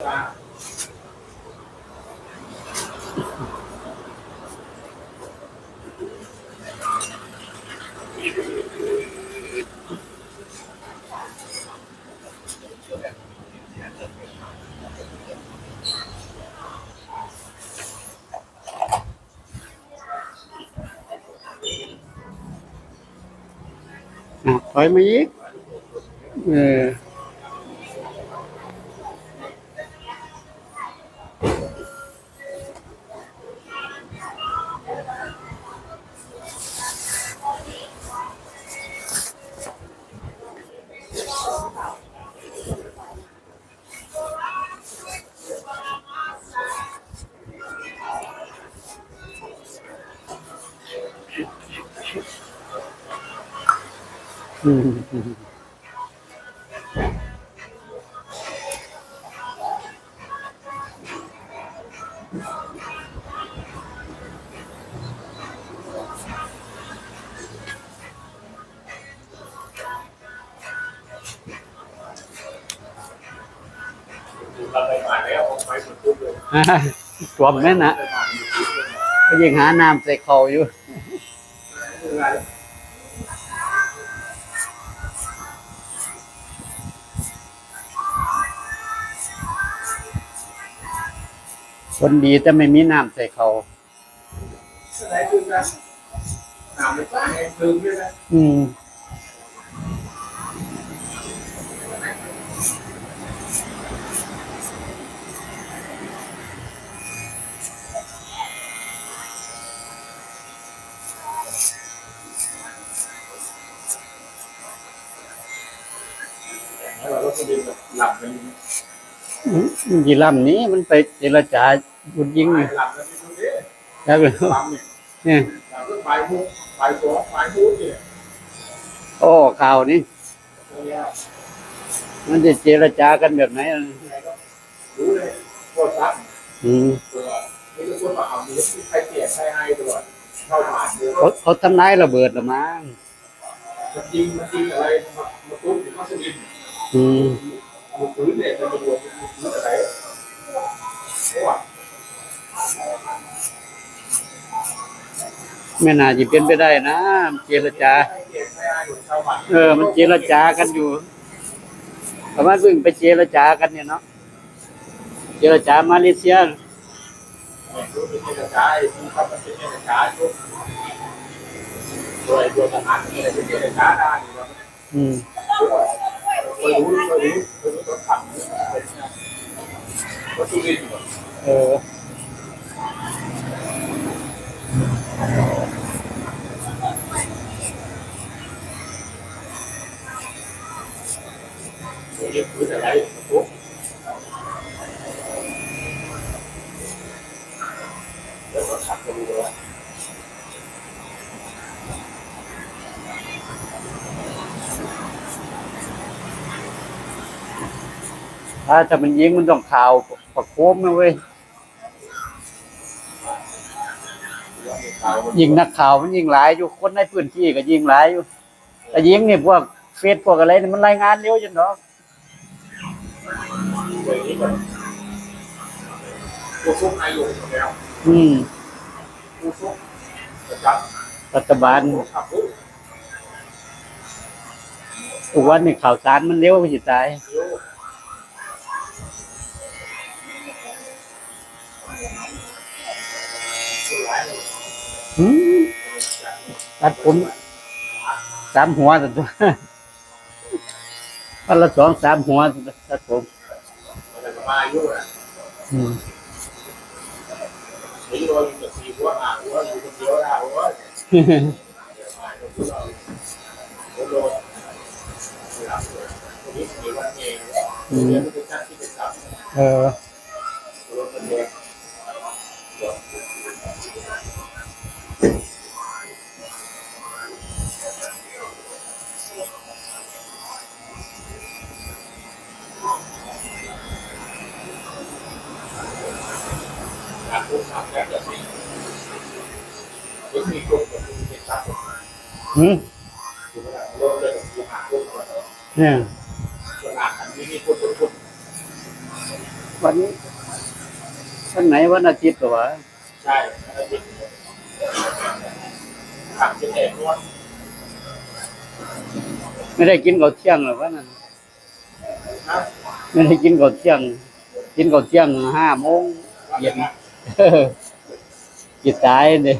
อะถอย มาอีกเอออืมเรวมแม่นะก็ยังหาน้ำใส่เขาอยู่ คนดีแต่ไม่มีน้ำใส่เขาไหนคือนะหนามไม่ใช่ลืมด้วยนะอืมเราก็จะหลับกันยีลำนี้มันไปเจรจาบุญยิงหนี่ลับกันที่ตรงนี้แล้วก็หลับเนี่ยเนี่ยหลับก็ปลายมุกปลายตัวปลายมุกเนี่ยโอ้ข่าวนี้ตรงนี้มันจะเจรจากันแบบไหนอะรู้เลยโคตรซักอืมตัวนี่ก็คนมาเอาเนื้อใครเกลียดใครให้ตัวเข้าผ่านเนื้อเขาเขาทำร้ายระเบิดละมั้งมันจริงมันจริงอะไรมาตุ้มถึงข้าสลิมอืมมันปืนเนี่ยมันมาบวกมันอะไร ไม่น่าจะเป็นไปได้นะเจรจา เออ มันเจรจากันอยู่ประมาณเพิ่งไปเจรจากันเนี่ยเนาะเจรจามาเลเซียเนี่ยรู้เป็นเจรจาไอ้ที่ทำมันเป็นเจรจาช่วยโดยโดยทหารนี่แหละเป็นเจรจาได้อยู่แล้ว อืม เคยรู้เคยรู้เคยรู้ตอนขับเป็นวัตถุดิบเออเรียกพื้นอะไรปุ๊บแล้วก็ขับไปดูว่าถ้าจะมันยิงมันต้องข่าวประโคมนะเว้ยยิงนักข่าวมันยิงหลายอยู่คนในพื้นที่ก็ยิงหลายอยู่แต่ยิงนี่พวกเฟซพวกอะไรนี่มันรายงานเร็วจังเนาะ เลยนี่มันผู้ซุกนายกแล้วอืมผู้ซุกประจับรัฐบาลขับรู้ทุกวันนี่ข่าวสารมันเร็วก็จะตายเดี๋ยวอืมตัดผมสามหัวตัวตัว วันละสองสามหัวตัดผม มันจะมาอยู่นะอืมนี่เราอยู่กับสี่หัวอะหัวอยู่คนเดียวนะหัวโดนคนนี้มีวันเองเรียนเป็นชั้นที่เป็นสามเอ มีกลุ่มกับคุณเป็นสัตว์อืมอยู่ระดับโลกเลยอยู่หาคนก่อนเนี่ยส่วนอ่านอันนี้มีคนคนคนวันนี้วันไหนวันอาทิตย์เหรอวะใช่แล้วก็ผักเป็นเอกนวดไม่ได้กินข้าวเที่ยงหรอวะนั่นนะไม่ได้กินข้าวเที่ยง กินข้าวเที่ยงห้าโมงเย็นจิตตายเนี่ย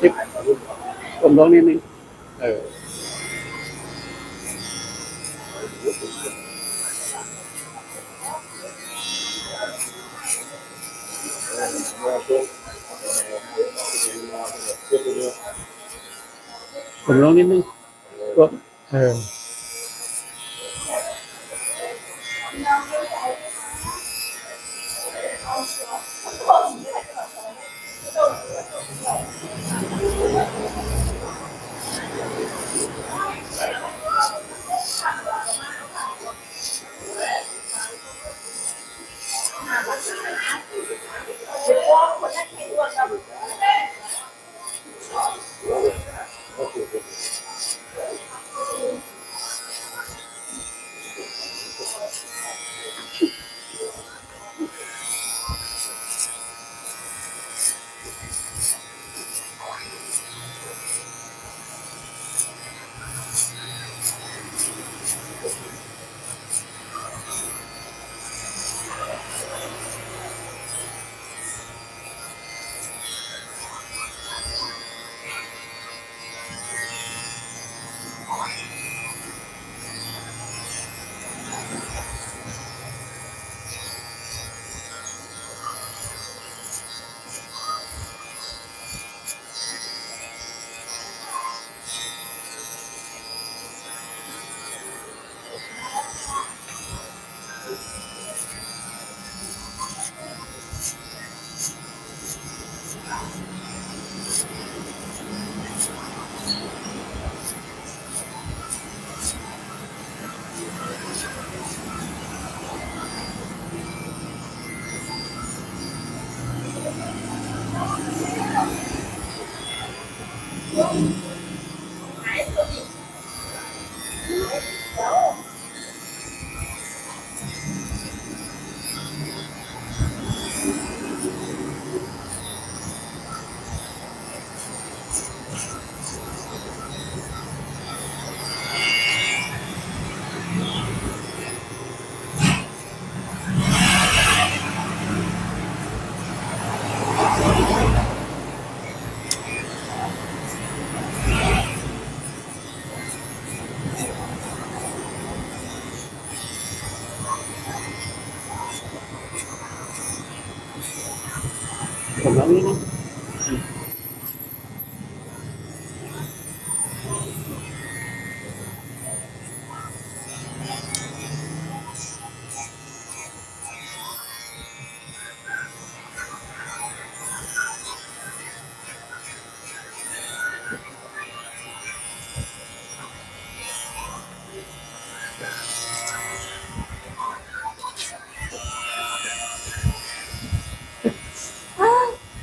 ทิป กลมลงนิดนึงเออผมลงนิดนึงก็เออ ผ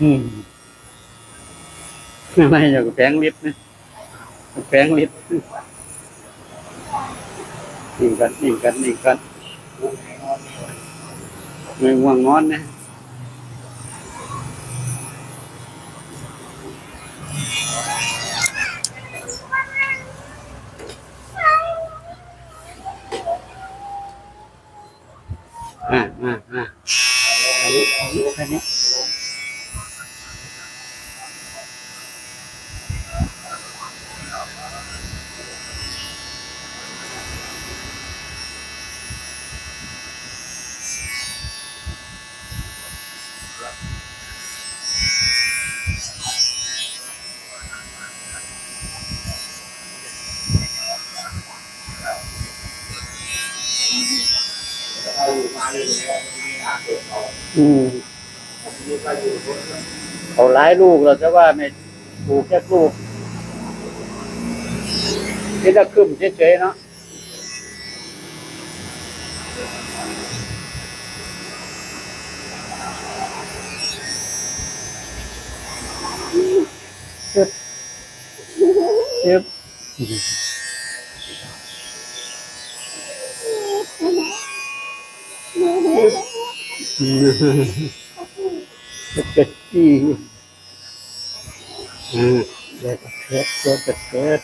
อืมอะไรอย่างแผงลิฟต์นะแผงลิฟต์ยิงกันยิงกันยิงกันไม่ว่างงอนนะ ลูกเราจะว่าไม่ถูกแค่ลูกนี่จะาขึ้นเฉยๆเนาะเอ๊สิบเอ๊สิบสิบ เด็ดเด็ดเด็ดเด็ด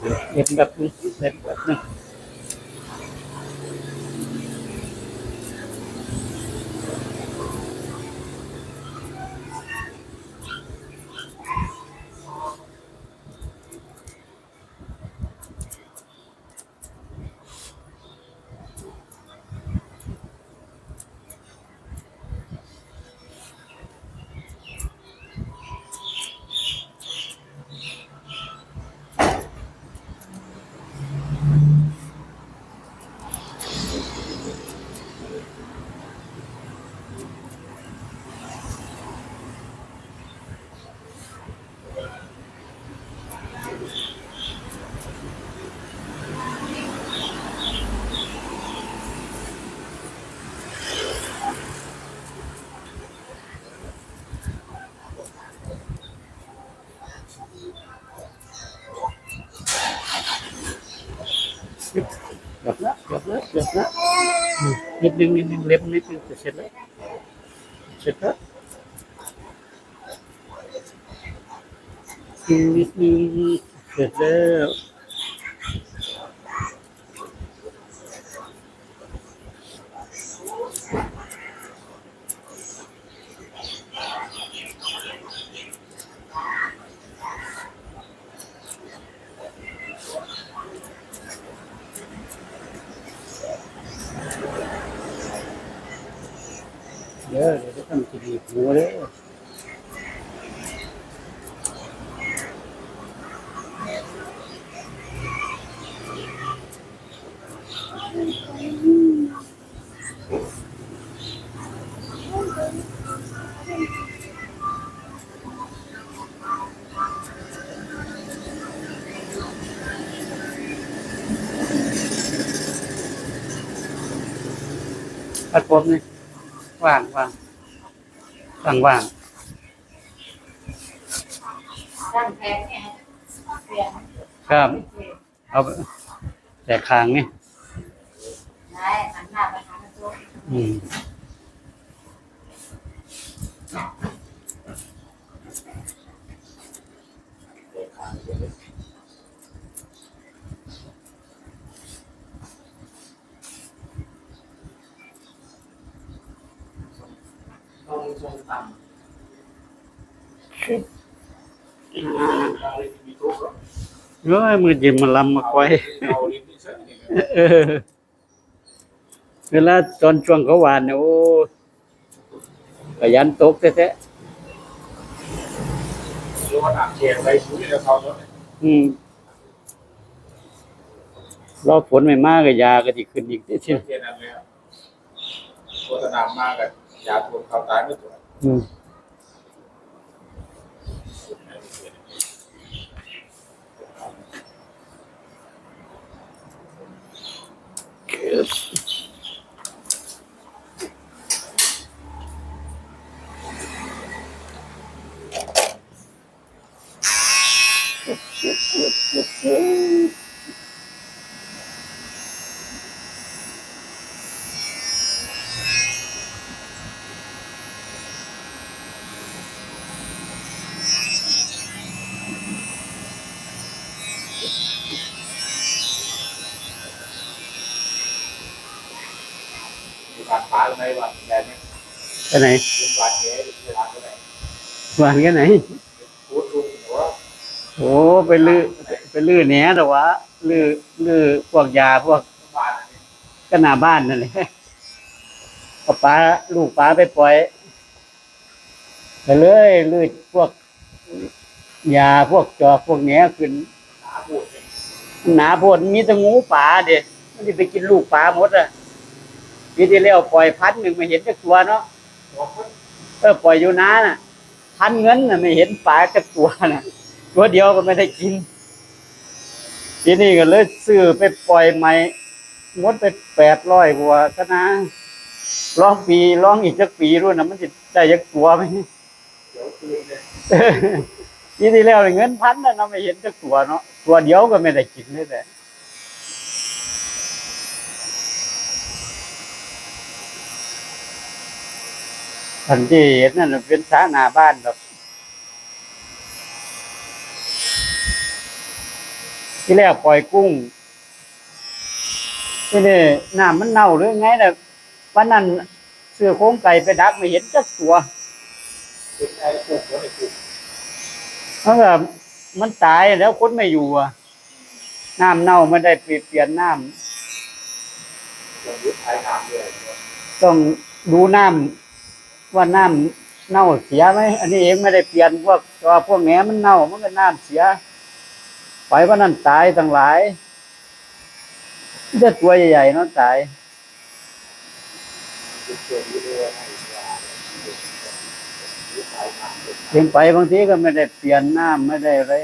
เด็ดแบบนี้เด็ดแบบนี้ เกือบแล้วเกือบแล้วเกือบแล้วอืม นิดนึงนิดนึงเล็บนิดนึงจะเสร็จแล้วเสร็จแล้วนิดนึงเสร็จแล้ว เดี๋ยวเดี๋ยวจะต้องกินหมูเลย ว่างว่างว่างว่างตั้งแผงเนี่ยเปลี่ยนครับ เอาแต่คางนี่ได้หันหน้าไปหากระจกอืม ต้องทรงต่ำเราเลยมีทุกข์หรอก เอ้ยมือยิ้มมันลำมาคอยเอาลิ้นที่เส้นนี่เออเวลาตอนช่วงเขาหวานเนี่ยโอ้ขยันตกแท้รู้ว่าหนักเชียงไปชุ้ยแล้วเขาเนาะๆอืมรอฝนไม่มากก็ยาก็จะขึ้นอีกทีเชียงนั้นเลยโฆษณามากกันยาทวนเขาตายไม่ตัวอืม ไปไหนเป็นวาเจ๊เวลาเท่าไหร่หวานกันไหนพูดลุงหัวโอ้ไปลือไปลือแหนแต่ว่าลือลือพวกยาพวกบานก็หน้าบ้านนั่นแหละเอปลาลูกปลาไปปล่อยไปเลยลือพวกยาพวกจอพวกแหนขึ้นหาพูดเนี่ยหนาโพดมีแต่งูป่าเด็มันจะไปกินลูกปลาหมดอะปีที่แล้วปล่อยพันหนึ่งม่เห็นจักตัวเนาะ เออปล่อยอยู่นาน่ะพันเงินน่ะไม่เห็นปลาจักตัวน่ะ ตัวเดียวก็ไม่ได้กิน ทีนี้ก็เลยซื้อไปปล่อยใหม่หมดไปแปดร้อยกว่าก็นะร้องปีร้องอีกจักปีรุ่นนะมันจะได้จักตัวไหมเดี๋ยวคืนเนี่ยปีที่แล้วเงินพันน่ะเนาไม่เห็นจักตัวเนาะตัวเดียวก็ไม่ได้กินเลยแต่ ทันที่เห็นนั่นเป็นสาหนาบ้านแบบที่แรกปล่อยกุ้งที่นี่น้ำมันเน่าหรือไงน่ะวันนั้นเสื้อโค้งไก่ไปดักไม่เห็นจักตัวเป็นไอ้ปลูกหัวไอ้ปลูกเพราะว่ามันตายแล้วคนไม่อยู่อะน้ำเน่าไม่ได้เปลี่ยนน้อย่ยุทธไทยน้ำต้องดูน้ำ ว่าน้ำเน่าเสียไหมอันนี้เองไม่ได้เปลี่ยนพวกตัวพวกแหนมันเน่ามันก็น้ำเสียไปว่านั่นตายทั้งหลายจะตัวใหญ่ๆเนาะตายยุทธเกิดยุทธเลยให้ยายุทธไทยน้ำเลยเพียงไปบางทีก็ไม่ได้เปลี่ยนน้ำไม่ได้อะไร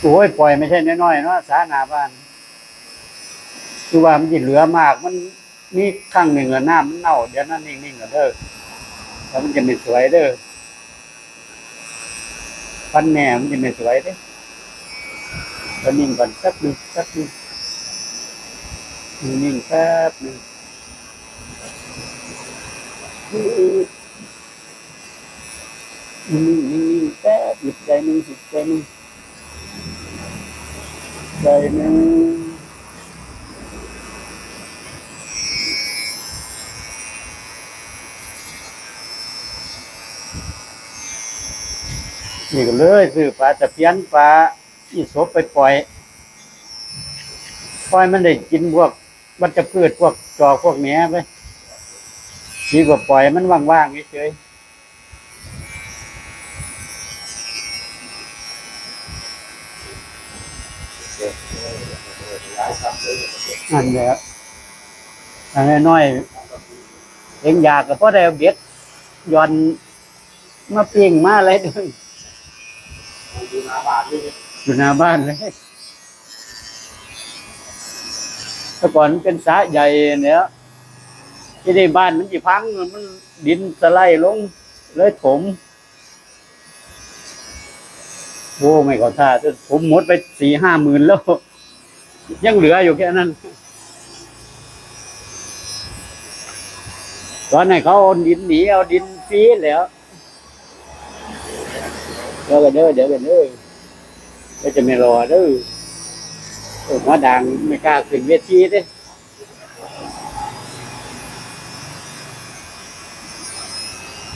โอ้ยปล่อยไม่ใช่น้อยๆเนาะสาหนาบ้าน คือว่ามันจะเหลือมาก มันมีครั้งหนึ่งอะหน้ำมันเน่าเดี๋ยวนั้นนิ่งๆกันเด้อแล้วมันจะไม่สวยเด้อฟันแหนมันจะไม่สวยเด้อก็นิ่งก่อนสักหนึ่งสักหนึ่งนิ่งแป๊บหนึ่งนิ่งๆนิ่งแป๊บหยุดใจหนึ่งหยุดใจหนึ่งใจหนึ่ง นี่ก็เลยซื้อปลาตะเพียนปลาอีสบไปปล่อย ปล่อยมันได้กินพวกวัชพืชพวกจอพวกแหนไปดีกว่าปล่อยมันว่างๆเฉยย้ายครับเนั่นแหละอันน้อยเองอยากก็เพราะได้เอาเบ็ดย่อนมาเปิ้งมาอะไรด้วย อยู่หน้าบ้านเลยแต่ก่อนมันเป็นสระใหญ่เนี่ยที่ในบ้านมันจีพังมันดินสไลด์ลงเลยถมโอ้ไม่ขอท่าผมหมดไปสี่ห้าหมื่นแล้ว ยังเหลืออยู่แค่นั้น ตอนนี้เขาเอาดินหนีเอาดินฟีแล้วเดี๋ยวกันเด้อเดี๋ยวกันเด้อ ก็จะไม่รอเด้อเออหัวดังไม่กล้าขึ้นเวทีเด้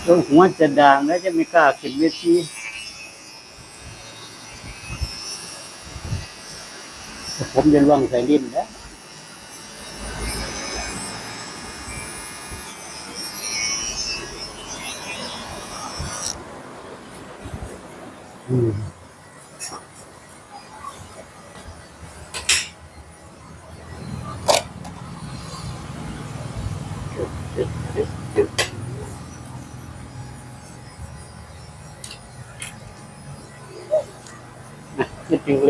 ต้องหัวจะดังแล้วจะไม่กล้าขึ้นเวทีผมจะล่วงใส่ลิ้นแล้วอืม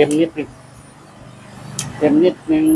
เล็มนิดนึงเล็มนิดนึง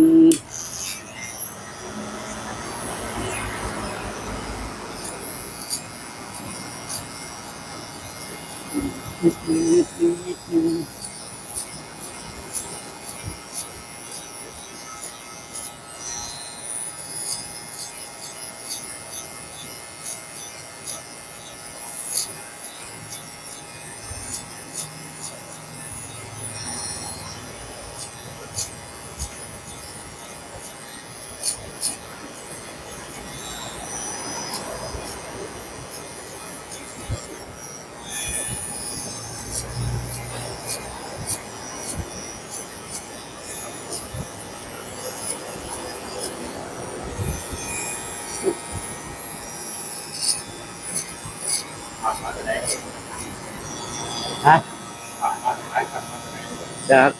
นจาก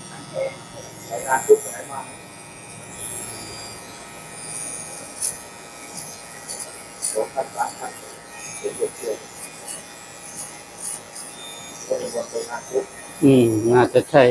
รายงานทุกไหนมาสองพันสามงานทุกอืมน่าจะใช่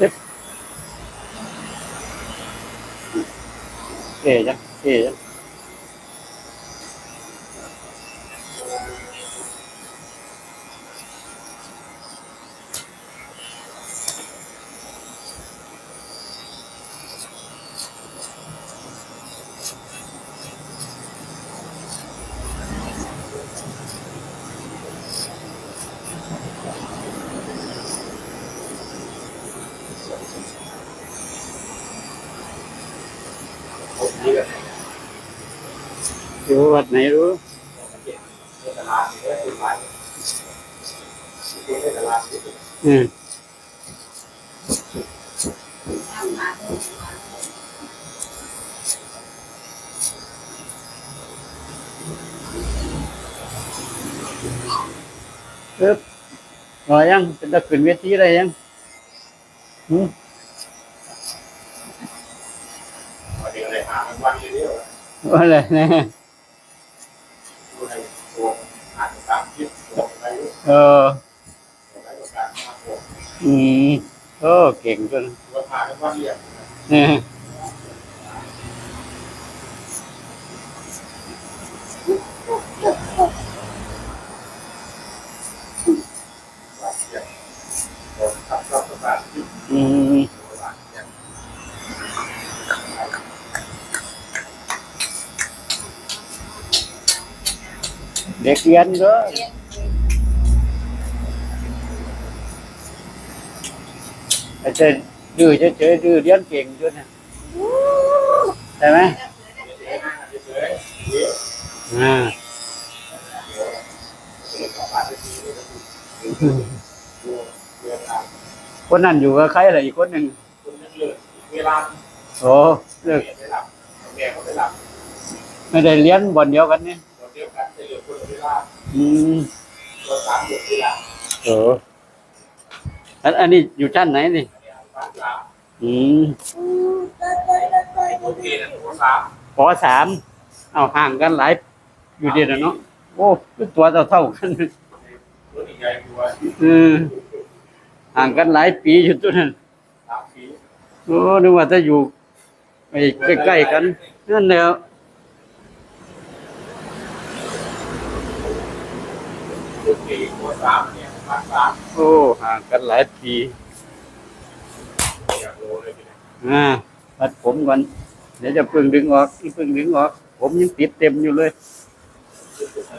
กับเวล ปึ๊บรอยังเป็นตะขึ้นเวทีได้ยังอืมวันนี้อะไรหาวันเดียวว่าอะไรนะดูในตัวอ่านตามคลิปตัวอะไรเอออืมโอ้เก่งจนตัวผ่านวันเดียวเนี่ย เด็กเรียนก็เรียนไอ้เจ้าดื้อเฉยๆดื้อเรียนเก่งจนนะใช่ไหมเฉยๆเฉยๆเยอะอ่าเรื่องของการที่นี่ก็คือตัวเรื่องการคนนั้นอยู่กับใครอะไรอีกคนหนึ่งคุณเลือกเวลาโอ้เลิกไม่หลับแม่เขาไม่หลับไม่ได้เรียนบ่อนเดียวกันเนี่ย อืมตัวสามเดือนเวลาโอ้อันอันนี้อยู่ชั้นไหนนี่บ้านสามอืมโอเคนะตัวสามปสาม เอาห่างกันหลาย อยู่เดีนะเนาะ โอ้ตัวเท่าเท่าๆกันตัวใหญ่ตัวอืมห่างกันหลายปีอยู่ตัวนั้น สามปีโอ้นึกว่าจะอยู่ไอ้ใกล้ๆกัน นั่นแหละ ตัว สี่ตัวสามเนี่ยบ้านสามโอ้ห่างกันหลายปีอยากโลเลยทีนี้อ่าตัดผมก่อนเดี๋ยวจะเพิ่งดึงออกอีเพิ่งดึงออก ผมยังติดเต็มอยู่เลย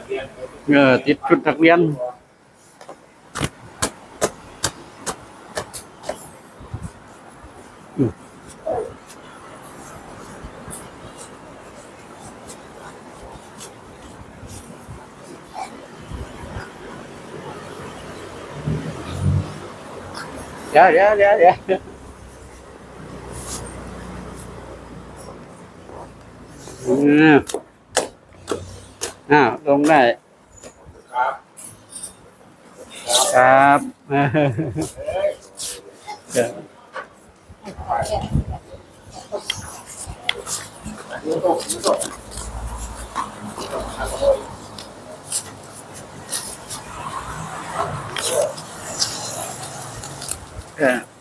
เรียนเออติดชุดนักเรียน เดี๋ยวเดี๋ยวเดี๋ยวเดี๋ยวอืมอ้าวลงได้ ครับครับเฮ้ยเดี๋ยวดู Yeah.